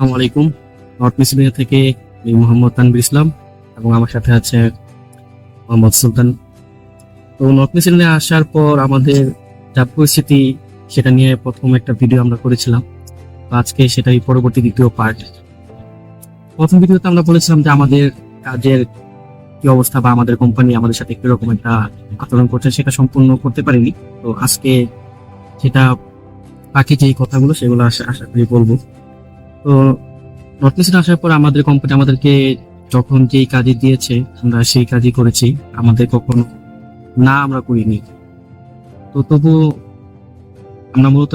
আসসালামু আলাইকুম। নর্থ মিসিলিয়া থেকে আমি মোহাম্মদ তানবির ইসলাম এবং আমার সাথে আছে মোহাম্মদ সুলতান। তো নর্থ মিসিলিয়া আসার পর আমাদের যা পরিস্থিতি, সেটা নিয়ে প্রথম একটা ভিডিও আমরা করেছিলাম। আজকে সেটাই পরবর্তী দ্বিতীয় পার্ট প্রথম ভিডিওতে আমরা বলেছিলাম যে আমাদের কাজের কি অবস্থা বা আমাদের কোম্পানি আমাদের সাথে কীরকম একটা আচরণ করছে, সেটা সম্পূর্ণ করতে পারিনি। তো আজকে সেটা বাকি যে কথাগুলো, সেগুলো আশা আশা করি বলব। তো নর্থ আসার পর আমাদের কোম্পানি আমাদেরকে যখন যেই কাজই দিয়েছে, আমরা সেই কাজই করেছি। আমাদের কখনো না আমরা করিনি। তো তবু আমরা মূলত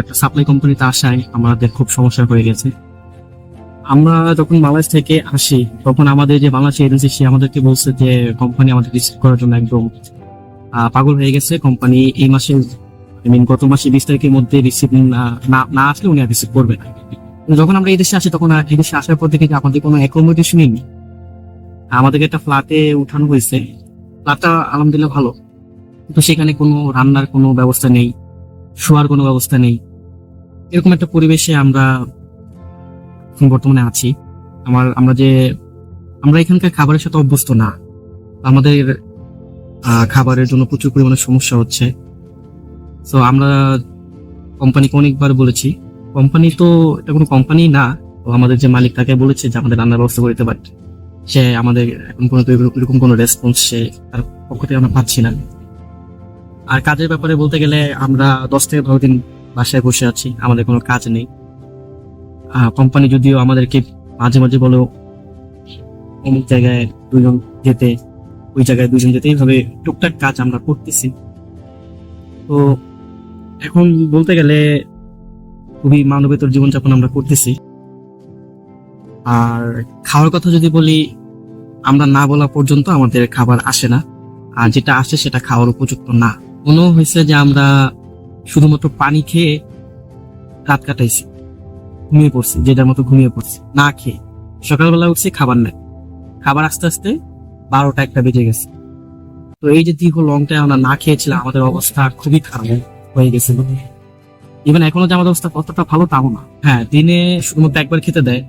একটা সাপ্লাই কোম্পানিতে আসায় আমাদের খুব সমস্যা হয়ে গেছে। আমরা যখন বাংলাদেশ থেকে আসি, তখন আমাদের যে বাংলাদেশ এজেন্সি সে আমাদেরকে বলছে যে কোম্পানি আমাদের রিসিভ করার জন্য একদম পাগল হয়ে গেছে। কোম্পানি এই মাসে আই মিন গত মাসে বিশ তারিখের মধ্যে রিসিভ না আসলে উনি আর রিসিভ করবে না। যখন আমরা এই দেশে আসি, তখন আর এই দেশে আসার পর থেকে আমাদের কোনো অ্যাকোমোডেশনই নেই? আমাদেরকে একটা ফ্ল্যাটে উঠানো হয়েছে। ফ্ল্যাটটা আলহামদুলিল্লাহ ভালো। কিন্তু সেখানে কোনো রান্নার কোনো ব্যবস্থা নেই, শোয়ার কোনো ব্যবস্থা নেই। এরকম একটা পরিবেশে আমরা বর্তমানে আছি। আমার, আমরা যে, আমরা এখানকার খাবারের সাথে অভ্যস্ত না। আমাদের খাবারের জন্য প্রচুর পরিমাণে সমস্যা হচ্ছে। তো আমরা কোম্পানিকে অনেকবার বলেছি কোম্পানি তো এটা কোনো কোম্পানি না, তো আমাদের যে মালিক তাকে বলেছে যে আমাদের রান্নার ব্যবস্থা করে দিতে পারে সে আমাদের এখন এরকম- এরকম কোনো রেসপন্স সে তার পক্ষ থেকে আমরা পাচ্ছি না। আর কাজের ব্যাপারে বলতে গেলে আমরা দশ থেকে বারো দিন বাসায় বসে আছি, আমাদের কোনো কাজ নেই। কোম্পানি যদিও আমাদেরকে মাঝে মাঝে বলো, অমুক জায়গায় দুজন যেতে, ওই জায়গায় দুজন যেতে, এইভাবে টুকটাক কাজ আমরা করতেছি। তো এখন বলতে গেলে খুবই মানবেতর জীবনযাপন আমরা করতেছি। আর খাওয়ার কথা যদি বলি, আমরা না বলা পর্যন্ত আমাদের খাবার আসে না। আর যেটা আসে সেটা খাওয়ার উপযুক্ত না। মনে হয়েছে যে আমরা শুধুমাত্র পানি খেয়ে রাত কাটাইছি, ঘুমিয়ে পড়ছি যেটার মতো ঘুমিয়ে পড়ছি, না খেয়ে। সকালবেলা উঠছি, খাবার নাই। খাবার আস্তে আস্তে বারোটা একটা বেজে গেছে। তো এই যে দীর্ঘ লং টাইম আমরা না খেয়েছিলাম, আমাদের অবস্থা খুবই খারাপ হয়ে গেছিল। ইভেন এখনও যে আমাদের অবস্থা কতটা ভালো তাও না। হ্যাঁ দিনে শুধুমাত্র একবার খেতে দেয়।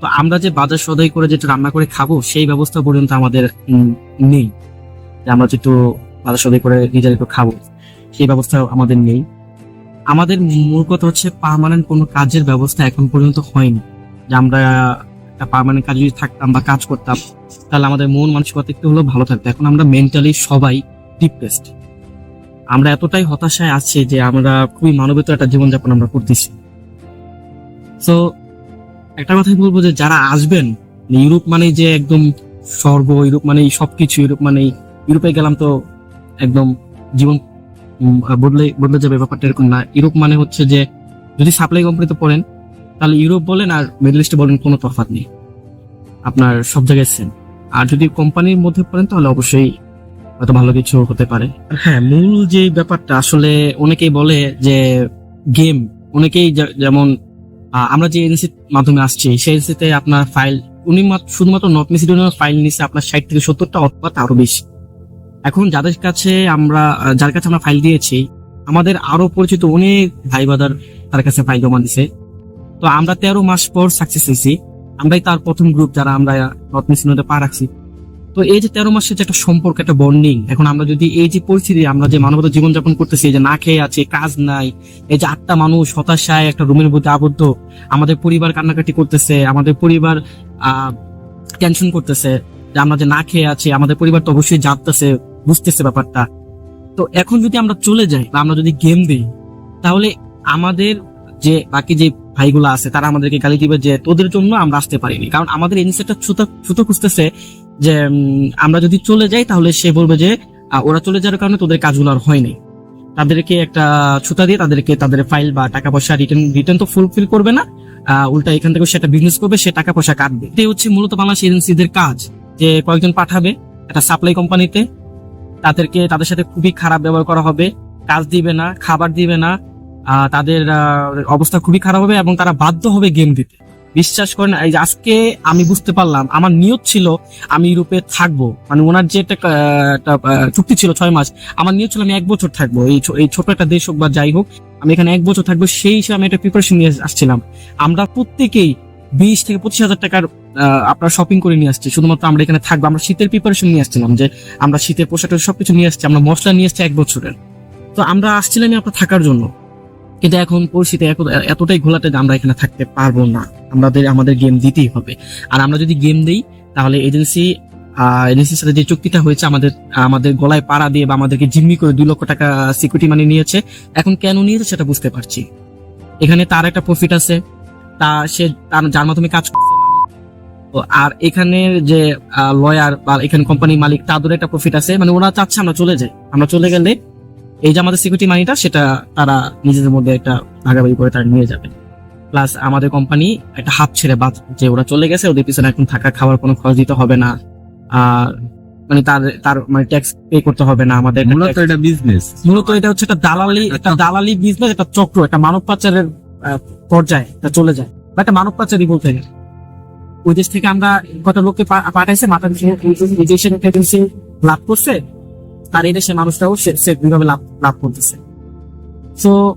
তো আমরা যে বাজার সদাই করে যেটা রান্না করে খাব, সেই ব্যবস্থা পর্যন্ত আমাদের নেই। যে আমরা যেটু বাজার সদাই করে নিজের একটু খাব, সেই ব্যবস্থা আমাদের নেই। আমাদের মূল কথা হচ্ছে পার্মানেন্ট কোনো কাজের ব্যবস্থা এখন পর্যন্ত হয়নি। যে আমরা একটা পার্মানেন্ট কাজ যদি থাকতাম বা কাজ করতাম, তাহলে আমাদের মন মানসিকতা একটু হলেও ভালো থাকতো। এখন আমরা মেন্টালি সবাই ডিপ্রেসড আমরা এতটাই হতাশায় আছি যে আমরা খুবই মানবিত একটা জীবনযাপন আমরা করতেছি। তো একটা কথাই বলব যে যারা আসবেন ইউরোপ মানে যে একদম স্বর্গ, ইউরোপ মানে সবকিছু, ইউরোপ মানে ইউরোপে গেলাম তো একদম জীবন বদলে বদলে যাবে ব্যাপারটা এরকম না। ইউরোপ মানে হচ্ছে যে যদি সাপ্লাই কোম্পানিতে পড়েন, তাহলে ইউরোপ বলেন আর মিডল ইস্টে বলেন কোনো তফাৎ নেই। আপনার সব জায়গায় সেম আর যদি কোম্পানির মধ্যে পড়েন, তাহলে অবশ্যই হয়তো ভালো কিছু হতে পারে। হ্যাঁ মূল যে ব্যাপারটা, আসলে অনেকেই বলে যে গেম অনেকেই যেমন আমরা যে এজেন্সির মাধ্যমে আসছি, সেই এজেন্সিতে আপনার ফাইল উনি মাত্র- শুধুমাত্র নর্থ মেসিডোনিয়ার ফাইল নিচ্ছে আপনার ষাট থেকে সত্তরটা অথবা তারও বেশি। এখন যাদের কাছে আমরা যার কাছে আমরা ফাইল দিয়েছি, আমাদের আরও পরিচিত অনেক ভাই বাদার তার কাছে ফাইল জমা দিছে। তো আমরা তেরো মাস পর সাকসেস হয়েছি। আমরাই তার প্রথম গ্রুপ যারা আমরা নর্থ মেসিডোনিয়াতে পা রাখছি। তো এই যে তেরো মাসের যে একটা সম্পর্ক, একটা বন্ডিং এখন আমরা যদি এই যে পরিস্থিতি, আমরা যে মানবতা জীবনযাপন করতেছি যে না খেয়ে আছে, কাজ নাই, এই যে আটটা মানুষ হতাশায় একটা রুমের মধ্যে আবদ্ধ, আমাদের পরিবার কান্নাকাটি করতেছে, আমাদের পরিবার টেনশন করতেছে, যে আমরা যে না খেয়ে আছি, আমাদের পরিবার তো অবশ্যই জানতেছে, বুঝতেছে ব্যাপারটা। তো এখন যদি আমরা চলে যাই বা আমরা যদি গেম দিই, তাহলে আমাদের যে বাকি যে ভাইগুলো আছে, তারা আমাদেরকে গালি দিবে যে তোদের জন্য আমরা আসতে পারিনি। কারণ আমাদের এনএসএটা ছুতো ছুতো খুঁজতেছে যে আমরা যদি চলে যাই তাহলে সে বলবে যে ওরা চলে যাওয়ার কারণে তোদের কাজগুলো আর হয়নি তাদেরকে একটা ছুতা দিয়ে তাদেরকে তাদের ফাইল বা টাকা পয়সা রিটার্ন রিটার্ন তো ফুলফিল করবে না। উল্টা এখান থেকে সেটা বিজনেস করবে, সে টাকা পয়সা কাটবে। এটাই হচ্ছে মূলত বাংলাদেশ এজেন্সিদের কাজ, যে কয়েকজন পাঠাবে একটা সাপ্লাই কোম্পানিতে তাদেরকে তাদের সাথে খুবই খারাপ ব্যবহার করা হবে। কাজ দিবে না, খাবার দিবে না। তাদের অবস্থা খুবই খারাপ হবে এবং তারা বাধ্য হবে গেম দিতে। বিশ্বাস করেন, এই আজকে আমি বুঝতে পারলাম, আমার নিয়ত ছিল আমি ইউরোপে থাকব। মানে ওনার যে একটা চুক্তি ছিল ছয় মাস, আমার নিয়ত ছিল আমি এক বছর থাকব। এই এই ছোট একটা দেশ হোক বা যাই হোক, আমি এখানে এক বছর থাকব, সেই হিসেবে আমি একটা প্রিপারেশন নিয়ে আসছিলাম। আমরা প্রত্যেকেই বিশ থেকে পঁচিশ হাজার টাকার আপনার শপিং করে নিয়ে আসছি। শুধুমাত্র আমরা এখানে থাকব, আমরা শীতের প্রিপারেশন নিয়ে আসছিলাম যে আমরা শীতের পোশাক সবকিছু নিয়ে আসছি, আমরা মশলা নিয়ে আসছি এক বছরের। তো আমরা আসছিলাম আপনার থাকার জন্য। কিন্তু এখন পরিস্থিতি এখন এতটাই ঘোলাটে আমরা এখানে থাকতে পারব না। আমাদের আমাদের গেম দিতেই হবে। আর আমরা যদি গেম দিই, তাহলে এজেন্সি এজেন্সির সাথে যে চুক্তিটা হয়েছে, আমাদের আমাদের গলায় পাড়া দিয়ে বা আমাদেরকে জিম্মি করে দুই লক্ষ টাকা সিকিউরিটি মানি নিয়েছে, এখন কেন নিয়েছে সেটা বুঝতে পারছি। এখানে তার একটা প্রফিট আছে। তা সে, তার, যার মাধ্যমে কাজ করছে। আর এখানে যে লয়ার বা এখানে কোম্পানির মালিক তাদের একটা প্রফিট আছে। মানে ওরা চাচ্ছে আমরা চলে যাই। আমরা চলে গেলে এই যে আমাদের সিকিউরিটি মানিটা সেটা তারা নিজেদের মধ্যে একটা ভাগাভাগি করে তারা নিয়ে যাবে। প্লাস আমাদের কোম্পানি একটা হাত ছেড়ে বাদ যে ওরা চলে গেছে ওদের পিছনে এখন থাকা খাওয়ার কোনো খরচ দিতে হবে না। আর মানে তার তার মানে ট্যাক্স পে করতে হবে না আমাদের মূলত এটা বিজনেস মূলত এটা হচ্ছে একটা দালালি একটা দালালি বিজনেস একটা চক্র একটা মানব পাচারের পর্যায়ে এটা চলে যায়। বা একটা মানব পাচারই বলতে গেলে। ওই দেশ থেকে আমরা কত লোককে পাঠাইছে মাথা এজেন্সি লাভ করছে আর এই দেশের মানুষটাও সে সে লাভ লাভ করতেছে। তো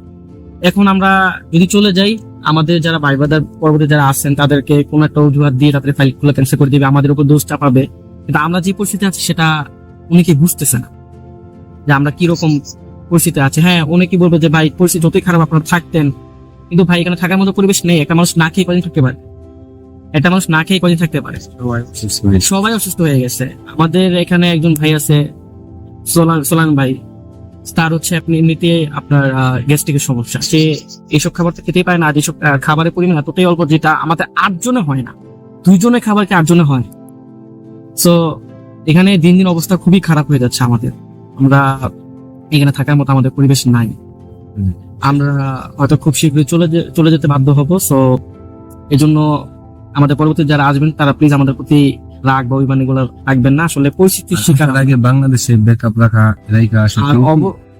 এখন আমরা যদি চলে যাই আমাদের যারা ভাই বাদার পরবর্তী যারা আছেন তাদেরকে কোন একটা অজুহাত দিয়ে তাদের ফাইল খুলে ক্যান্সেল করে দিবে আমাদের উপর দোষ চাপাবে কিন্তু আমরা যে পরিস্থিতি আছি সেটা উনি কি বুঝতেছে না। যে আমরা কীরকম পরিস্থিতি আছে। হ্যাঁ অনেকেই বলবে যে ভাই পরিস্থিতি যতই খারাপ আপনারা থাকতেন। কিন্তু ভাই এখানে থাকার মতো পরিবেশ নেই। একটা মানুষ না খেয়ে কদিন থাকতে পারে? একটা মানুষ না খেয়ে কদিন থাকতে পারে? সবাই অসুস্থ হয়ে গেছে। আমাদের এখানে একজন ভাই আছে সোলান সোলান ভাই তার হচ্ছে আপনি এমনিতে আপনার গ্যাস্ট্রিকের সমস্যা। সে এইসব খাবার তো খেতেই পারে না আর এইসব খাবারের পরিমাণ এতটাই অল্প যেটা আমাদের আটজনে হয় না দুইজনে খাবার কি আটজনে হয়। সো এখানে দিন দিন অবস্থা খুবই খারাপ হয়ে যাচ্ছে আমাদের। আমরা এখানে থাকার মতো আমাদের পরিবেশ নাই। আমরা হয়তো খুব শীঘ্রই চলে চলে যেতে বাধ্য হব। সো এই জন্য আমাদের পরবর্তী যারা আসবেন তারা প্লিজ আমাদের প্রতি রাগ বা অভিমান এগুলো রাখবেন না। আসলে পরিস্থিতির শিকার আগে বাংলাদেশে ব্যাকআপ রাখা রাইখা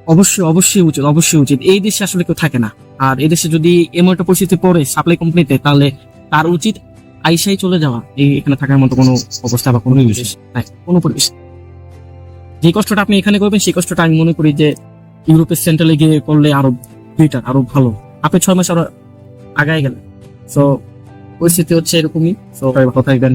অবশ্যই অবশ্যই উচিত অবশ্যই উচিত। এই দেশে আসলে কেউ থাকে না। আর এই দেশে যদি এমন একটা পরিস্থিতি পড়ে সাপ্লাই কোম্পানিতে তাহলে তার উচিত আইসাই চলে যাওয়া। এই এখানে থাকার মতো কোনো অবস্থা বা কোনো পরিবেশ। নাই কোনো পরিবেশ। যে কষ্টটা আপনি এখানে করবেন সেই কষ্টটা আমি মনে করি যে ইউরোপের সেন্ট্রালে গিয়ে করলে আরও বেটার আরও ভালো। আপনি ছয় মাস আরও আগায় গেলেন। সো পরিস্থিতি হচ্ছে এরকমই। সো ভালো থাকবেন।